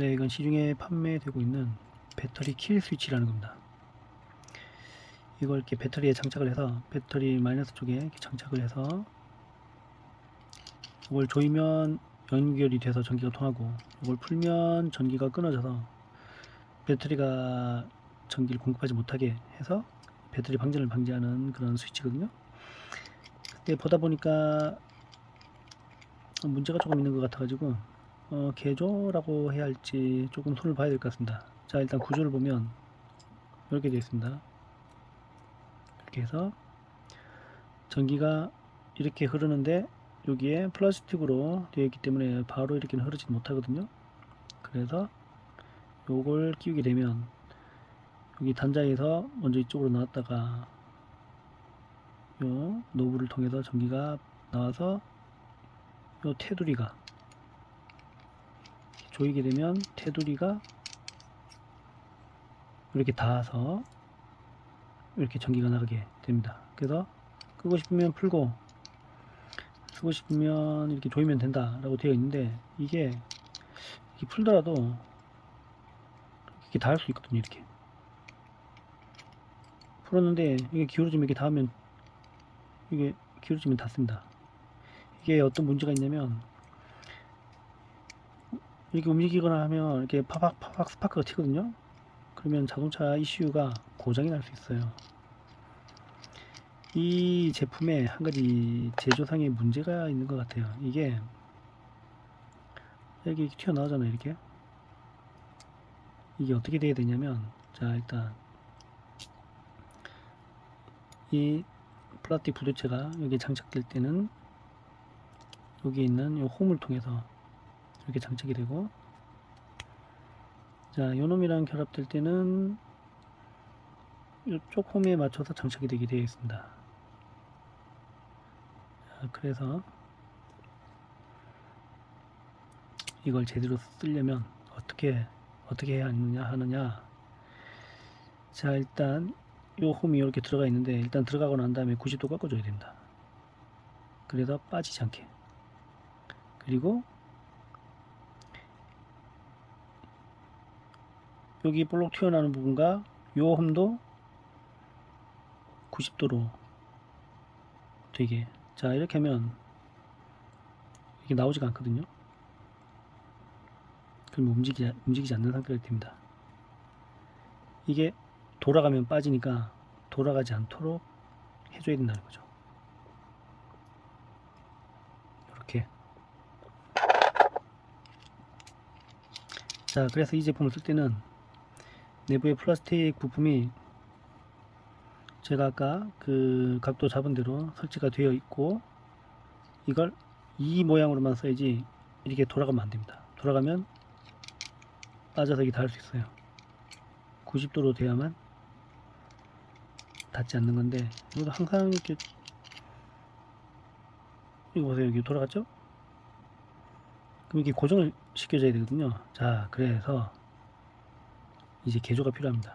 네, 이건 시중에 판매되고 있는 배터리 킬 스위치라는 겁니다. 이걸 이렇게 배터리에 장착을 해서 배터리 마이너스 쪽에 장착을 해서 이걸 조이면 연결이 돼서 전기가 통하고 이걸 풀면 전기가 끊어져서 배터리가 전기를 공급하지 못하게 해서 배터리 방전을 방지하는 그런 스위치거든요. 근데 보다 보니까 문제가 조금 있는 것 같아가지고 어, 개조라고 해야 할지 조금 손을 봐야 될 것 같습니다. 자 일단 구조를 보면 이렇게 되어 있습니다. 이렇게 해서 전기가 이렇게 흐르는데 여기에 플라스틱으로 되어 있기 때문에 바로 이렇게는 흐르지 못하거든요. 그래서 요걸 끼우게 되면 여기 단자에서 먼저 이쪽으로 나왔다가 요 노브를 통해서 전기가 나와서 요 테두리가 조이게 되면 테두리가 이렇게 닿아서 이렇게 전기가 나가게 됩니다. 그래서 끄고 싶으면 풀고 쓰고 싶으면 이렇게 조이면 된다 라고 되어 있는데 이게 이렇게 풀더라도 이렇게 닿을 수 있거든요. 이렇게 풀었는데 이게 기울어지면 이렇게 닿으면 이게 기울어지면 닿습니다. 이게 어떤 문제가 있냐면 이렇게 움직이거나 하면 이렇게 파박 파박 스파크가 튀거든요. 그러면 자동차 ECU가 고장이 날 수 있어요. 이 제품에 한 가지 제조상에 문제가 있는 것 같아요. 이게 여기 튀어나오잖아요. 이렇게 이게 어떻게 돼야 되냐면 자 일단 이 플라스틱 부두체가 여기 장착될 때는 여기 있는 이 홈을 통해서 이렇게 장착이 되고. 자 요놈이랑 결합될 때는 이쪽 홈에 맞춰서 장착이 되게 되어 있습니다. 자, 그래서 이걸 제대로 쓰려면 어떻게 어떻게 해야 하느냐 하느냐. 자 일단 요 홈이 이렇게 들어가 있는데 일단 들어가고 난 다음에 90도 꺾어줘야 됩니다. 그래서 빠지지 않게. 그리고 여기 볼록 튀어나오는 부분과 요 홈도 90도로 되게 자 이렇게 하면 이게 나오지가 않거든요. 그럼 움직이지, 움직이지 않는 상태가 됩니다. 이게 돌아가면 빠지니까 돌아가지 않도록 해줘야 된다는 거죠. 이렇게. 자 그래서 이 제품을 쓸 때는 내부의 플라스틱 부품이 제가 아까 그 각도 잡은 대로 설치가 되어 있고 이걸 이 모양으로만 써야지 이렇게 돌아가면 안 됩니다. 돌아가면 빠져서 이게 닿을 수 있어요. 90도로 돼야만 닿지 않는 건데 이것도 항상 이렇게 이거 보세요. 여기 돌아갔죠? 그럼 이게 고정을 시켜줘야 되거든요. 자 그래서 이제 개조가 필요합니다.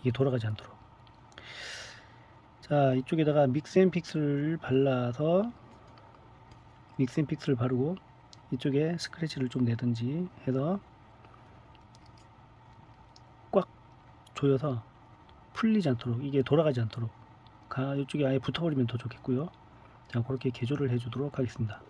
이게 돌아가지 않도록. 자 이쪽에다가 믹스앤픽스를 발라서 믹스앤픽스를 바르고 이쪽에 스크래치를 좀 내든지 해서 꽉 조여서 풀리지 않도록 이게 돌아가지 않도록 가 이쪽에 아예 붙어버리면 더 좋겠고요. 자 그렇게 개조를 해 주도록 하겠습니다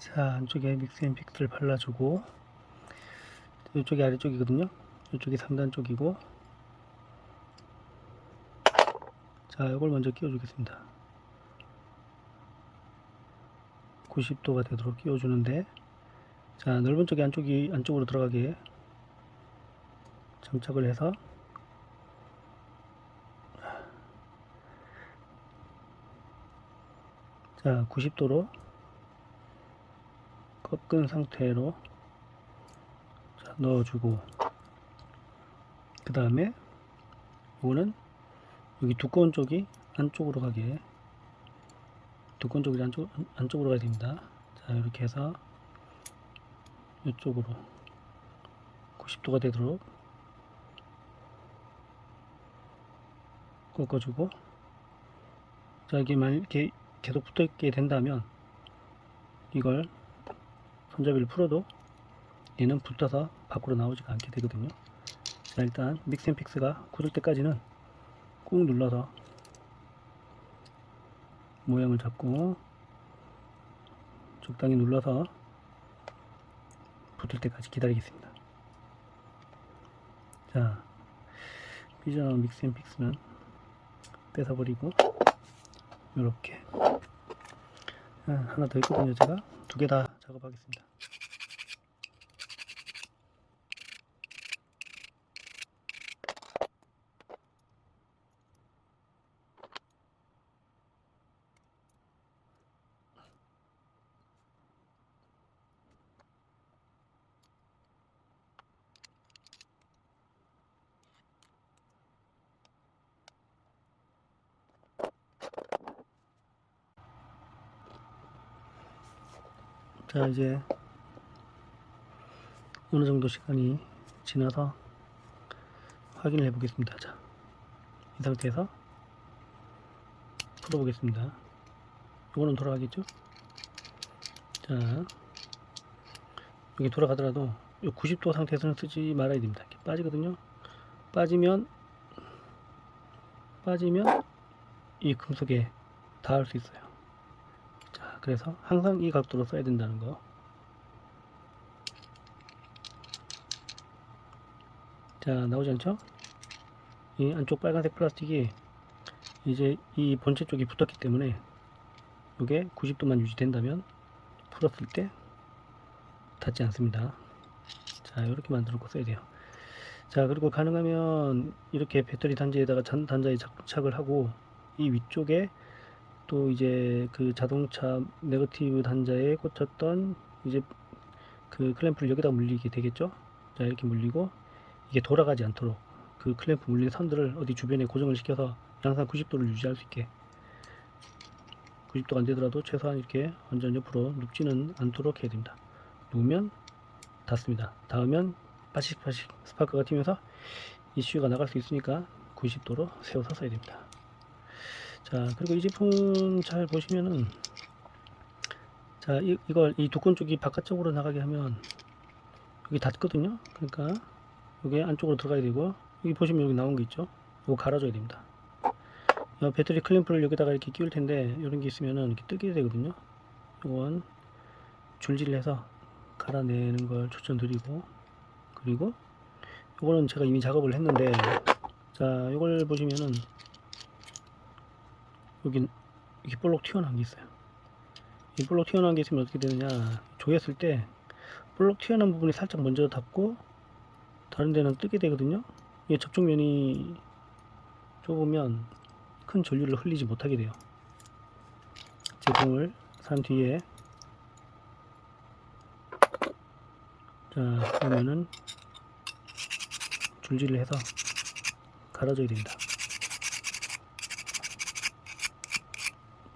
자 안쪽에 믹스앤픽스를 발라주고 이쪽이 아래쪽이거든요. 이쪽이 상단 쪽이고. 자 이걸 먼저 끼워 주겠습니다. 90도가 되도록 끼워 주는데 자 넓은 쪽이 안쪽이 안쪽으로 들어가게 장착을 해서 자 90도로 꺾은 상태로 자, 넣어주고 그 다음에 이거는 여기 두꺼운 쪽이 안쪽으로 가게 두꺼운 쪽이 안쪽, 안쪽으로 가야 됩니다. 자 이렇게 해서 이쪽으로 90도가 되도록 꺾어주고 자 이게 만약 이렇게 계속 붙어 있게 된다면 이걸 손잡이를 풀어도 얘는 붙어서 밖으로 나오지가 않게 되거든요. 자 일단 믹스앤픽스가 굳을 때까지는 꾹 눌러서 모양을 잡고 적당히 눌러서 붙을 때까지 기다리겠습니다. 자 삐져나온 믹스앤픽스는 뺏어버리고 이렇게. 하나 더 있거든요 제가. 두 개 다 작업하겠습니다 자 이제 어느 정도 시간이 지나서 확인을 해 보겠습니다. 자 이 상태에서 풀어 보겠습니다. 이거는 돌아가겠죠? 자 여기 돌아가더라도 이 90도 상태에서는 쓰지 말아야 됩니다. 이렇게 빠지거든요. 빠지면 빠지면 이 금속에 닿을 수 있어요. 자, 그래서 항상 이 각도로 써야 된다는 거. 자, 나오지 않죠? 이 안쪽 빨간색 플라스틱이 이제 이 본체 쪽이 붙었기 때문에 이게 90도만 유지된다면 풀었을 때 닿지 않습니다. 자, 이렇게 만들어 놓고 써야 돼요. 자, 그리고 가능하면 이렇게 배터리 단자에다가 전 단자에 장착을 하고 이 위쪽에 또 이제 그 자동차 네거티브 단자에 꽂혔던 이제 그 클램프를 여기다 물리게 되겠죠? 자 이렇게 물리고 이게 돌아가지 않도록 그 클램프 물린 선들을 어디 주변에 고정을 시켜서 항상 90도를 유지할 수 있게. 90도가 안 되더라도 최소한 이렇게 완전 옆으로 눕지는 않도록 해야 됩니다. 누우면 닿습니다. 닿으면 빠식빠식 스파크가 튀면서 이슈가 나갈 수 있으니까 90도로 세워서 써야 됩니다 자 그리고 이 제품 잘 보시면은 자 이, 이걸 이 두꺼운 쪽이 바깥쪽으로 나가게 하면 여기 닿거든요. 그러니까 여기 안쪽으로 들어가야 되고 여기 보시면 여기 나온 거 있죠? 이거 갈아줘야 됩니다. 이 배터리 클램프를 여기다가 이렇게 끼울 텐데 이런 게 있으면은 이렇게 뜨게 되거든요. 이건 줄질을 해서 갈아내는 걸 추천드리고 그리고 이거는 제가 이미 작업을 했는데 자 이걸 보시면은 여기 이렇게 볼록 튀어나온 게 있어요. 이 볼록 튀어나온 게 있으면 어떻게 되느냐 조였을 때 볼록 튀어나온 부분이 살짝 먼저 닿고 다른 데는 뜨게 되거든요. 이 접촉면이 좁으면 큰 전류를 흘리지 못하게 돼요. 제품을 산 뒤에 자 그러면은 줄질을 해서 갈아줘야 됩니다.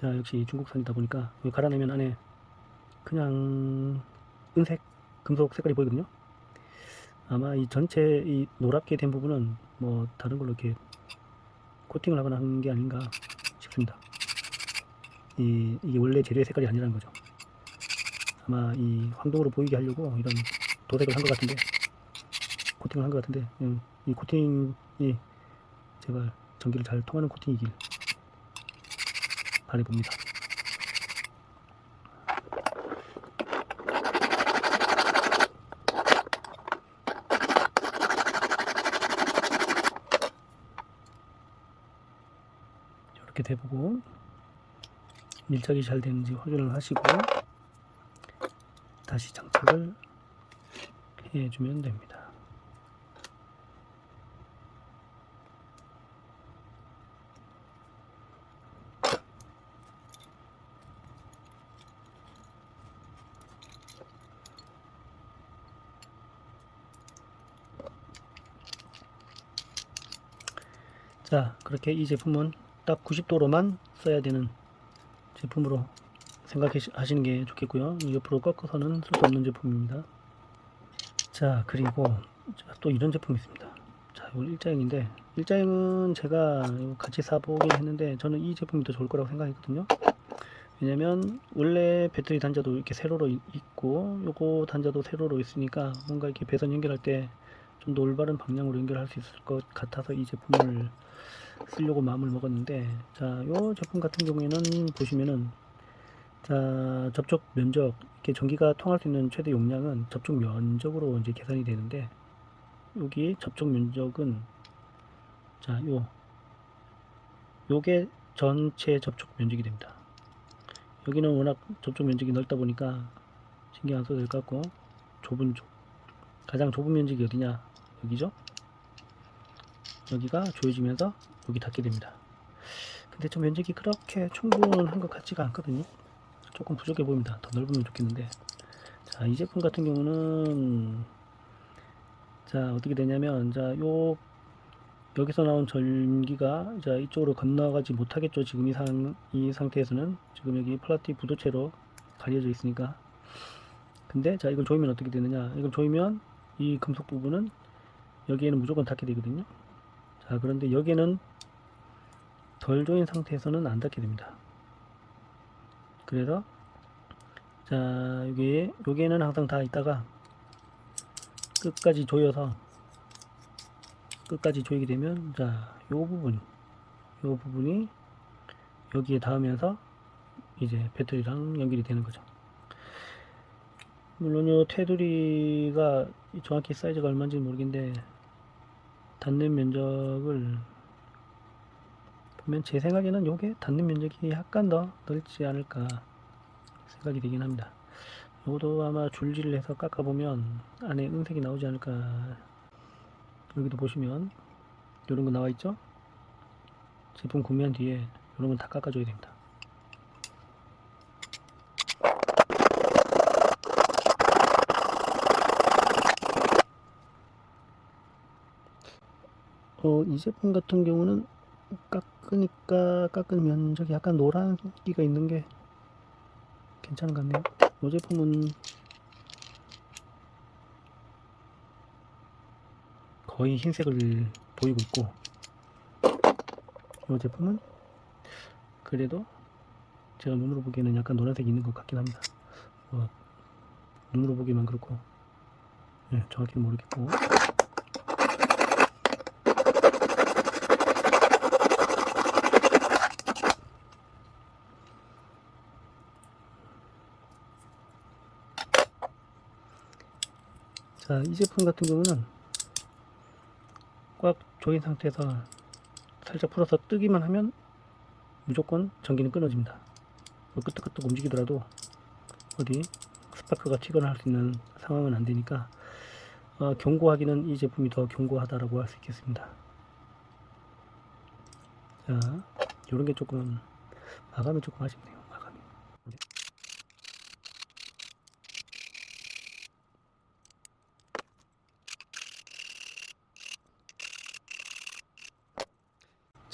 자 역시 중국산이다 보니까 여기 갈아내면 안에 그냥 은색 금속 색깔이 보이거든요. 아마 이 전체 이 노랗게 된 부분은 뭐 다른 걸로 이렇게 코팅을 하거나 한 게 아닌가 싶습니다. 이, 이게 원래 재료의 색깔이 아니라는 거죠. 아마 이 황동으로 보이게 하려고 이런 도색을 한 것 같은데 코팅을 한 것 같은데 음, 이 코팅이 제발 전기를 잘 통하는 코팅이길 발휘봅니다. 이렇게 대보고 밀착이 잘 되는지 확인을 하시고 다시 장착을 해주면 됩니다. 그렇게 이 제품은 딱 90도로만 써야 되는 제품으로 생각하시는 게 좋겠고요. 옆으로 꺾어서는 쓸 수 없는 제품입니다. 자 그리고 자, 또 이런 제품이 있습니다. 자 이건 일자형인데 일자형은 제가 같이 사보긴 했는데 저는 이 제품이 더 좋을 거라고 생각했거든요. 왜냐면 원래 배터리 단자도 이렇게 세로로 이- 있고 요거 단자도 세로로 있으니까 뭔가 이렇게 배선 연결할 때 좀 더 올바른 방향으로 연결할 수 있을 것 같아서 이 제품을 쓰려고 마음을 먹었는데 자요 제품 같은 경우에는 보시면은 자 접촉 면적 이렇게 전기가 통할 수 있는 최대 용량은 접촉 면적으로 이제 계산이 되는데 여기 접촉 면적은 자 요 요게 전체 접촉 면적이 됩니다. 여기는 워낙 접촉 면적이 넓다 보니까 신경 안 써도 될 것 같고 좁은 쪽. 가장 좁은 면적이 어디냐? 여기죠 여기가 조여지면서 여기 닿게 됩니다. 근데 저 면적이 그렇게 충분한 것 같지가 않거든요. 조금 부족해 보입니다. 더 넓으면 좋겠는데. 자, 이 제품 같은 경우는 자, 어떻게 되냐면 자, 요 여기서 나온 전기가 자, 이쪽으로 건너가지 못하겠죠. 지금 이 상, 이 상태에서는 지금 여기 플라스틱 부도체로 가려져 있으니까. 근데 자, 이걸 조이면 어떻게 되느냐? 이걸 조이면 이 금속 부분은 여기에는 무조건 닿게 되거든요. 자 그런데 여기는 덜 조인 상태에서는 안 닿게 됩니다. 그래서 자 여기 여기에는 항상 다 있다가 끝까지 조여서 끝까지 조이게 되면 자요 부분 요 부분이 여기에 닿으면서 이제 배터리랑 연결이 되는 거죠. 물론 요 테두리가 정확히 사이즈가 얼마인지 모르겠는데 닿는 면적을 보면 제 생각에는 요게 닿는 면적이 약간 더 넓지 않을까 생각이 되긴 합니다. 요것도 아마 줄질을 해서 깎아보면 안에 은색이 나오지 않을까 여기도 보시면 요런 거 나와 있죠? 제품 구매한 뒤에 요런 건 다 깎아줘야 됩니다. 어, 이 제품 같은 경우는 깎으니까 깎은 면적이 약간 노란기가 있는 게 괜찮은 것 같네요. 이 제품은 거의 흰색을 보이고 있고 이 제품은 그래도 제가 눈으로 보기에는 약간 노란색이 있는 것 같긴 합니다. 뭐, 눈으로 보기만 그렇고 예, 정확히 모르겠고 자, 이 제품 같은 경우는 꽉 조인 상태에서 살짝 풀어서 뜨기만 하면 무조건 전기는 끊어집니다. 뭐 끄떡끄떡 움직이더라도 어디 스파크가 튀거나 할 수 있는 상황은 안 되니까 어, 경고하기는 이 제품이 더 경고하다라고 할 수 있겠습니다. 자, 이런 게 조금 마감이 조금 아쉽네요.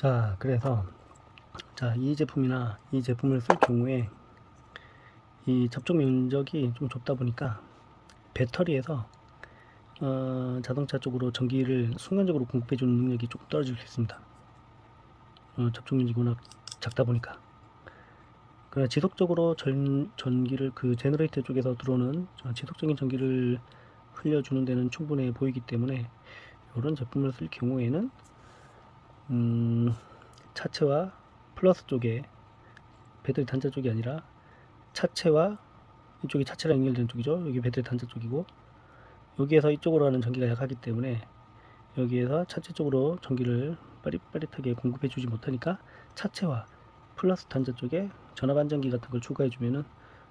자, 그래서 자, 이 제품이나 이 제품을 쓸 경우에 이 접촉 면적이 좀 좁다 보니까 배터리에서 어, 자동차 쪽으로 전기를 순간적으로 공급해 주는 능력이 조금 떨어질 수 있습니다. 어, 접촉 면적이 워낙 작다 보니까. 그러나 지속적으로 전, 전기를 그 제너레이터 쪽에서 들어오는 저 지속적인 전기를 흘려주는 데는 충분해 보이기 때문에 이런 제품을 쓸 경우에는 음, 차체와 플러스 쪽에 배터리 단자 쪽이 아니라 차체와 이쪽이 차체랑 연결된 쪽이죠. 여기 배터리 단자 쪽이고 여기에서 이쪽으로 가는 전기가 약하기 때문에 여기에서 차체 쪽으로 전기를 빠릿빠릿하게 공급해 주지 못하니까 차체와 플러스 단자 쪽에 전압 안정기 같은 걸 추가해 주면은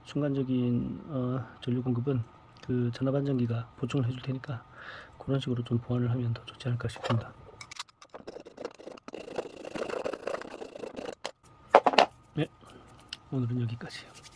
순간적인 어, 전류 공급은 그 전압 안정기가 보충을 해줄 테니까 그런 식으로 좀 보완을 하면 더 좋지 않을까 싶습니다. 오늘은 여기까지요.